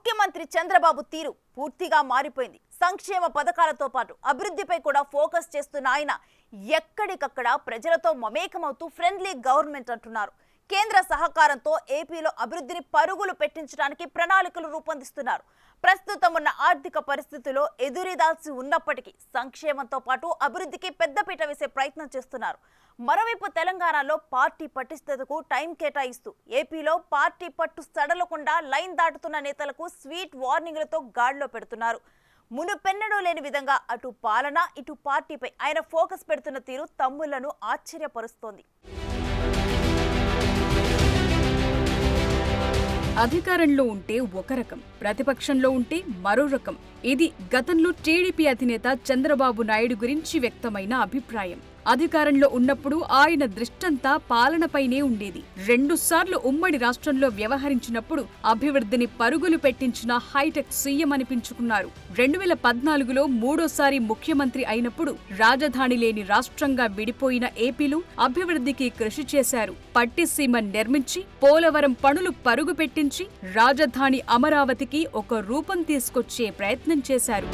ముఖ్యమంత్రి చంద్రబాబు తీరు పూర్తిగా మారిపోయింది. సంక్షేమ పథకాలతో పాటు అభివృద్ధిపై కూడా ఫోకస్ చేస్తున్న ఆయన ఎక్కడికక్కడ ప్రజలతో మమేకమవుతూ ఫ్రెండ్లీ గవర్నమెంట్ అంటున్నారు. కేంద్ర సహకారంతో ఏపీలో అభివృద్ధిని పరుగులు పెట్టించడానికి ప్రణాళికలు రూపొందిస్తున్నారు. ప్రస్తుతం ఉన్న ఆర్థిక పరిస్థితుల్లో ఎదురీదాల్సి ఉన్నప్పటికీ సంక్షేమంతో పాటు అభివృద్ధికి పెద్దపీట వేసే ప్రయత్నం చేస్తున్నారు. మరోవైపు తెలంగాణలో పార్టీ పటిష్టతకు టైం కేటాయిస్తూ ఏపీలో పార్టీ పట్టు సడలకుండా లైన్ దాటుతున్న నేతలకు స్వీట్ వార్నింగ్లతో గాడిలో పెడుతున్నారు. మునుపెన్నడూ లేని విధంగా అటు పాలన ఇటు పార్టీపై ఆయన ఫోకస్ పెడుతున్న తీరు తమ్ముళ్ళను ఆశ్చర్యపరుస్తోంది. అధికారంలో ఉంటే ఒక రకం ప్రతిపక్షంలో ఉంటే మరో రకం. ఇది గతంలో టీడీపీ అధినేత చంద్రబాబు నాయుడు గురించి వ్యక్తమైన అభిప్రాయం. అధికారంలో ఉన్నప్పుడు ఆయన దృష్టంతా పాలనపైనే ఉండేది. రెండుసార్లు ఉమ్మడి రాష్ట్రంలో వ్యవహరించినప్పుడు అభివృద్ధిని పరుగులు పెట్టించిన హైటెక్ సీఎం అనిపించుకున్నారు. రెండు వేల పద్నాలుగులో మూడోసారి ముఖ్యమంత్రి అయినప్పుడు రాజధాని లేని రాష్ట్రంగా విడిపోయిన ఏపీలో అభివృద్ధికి కృషి చేశారు. పట్టిసీమ నిర్మించి పోలవరం పనులు పరుగు పెట్టించి రాజధాని అమరావతికి ఒక రూపం తీసుకొచ్చే ప్రయత్నం చేశారు.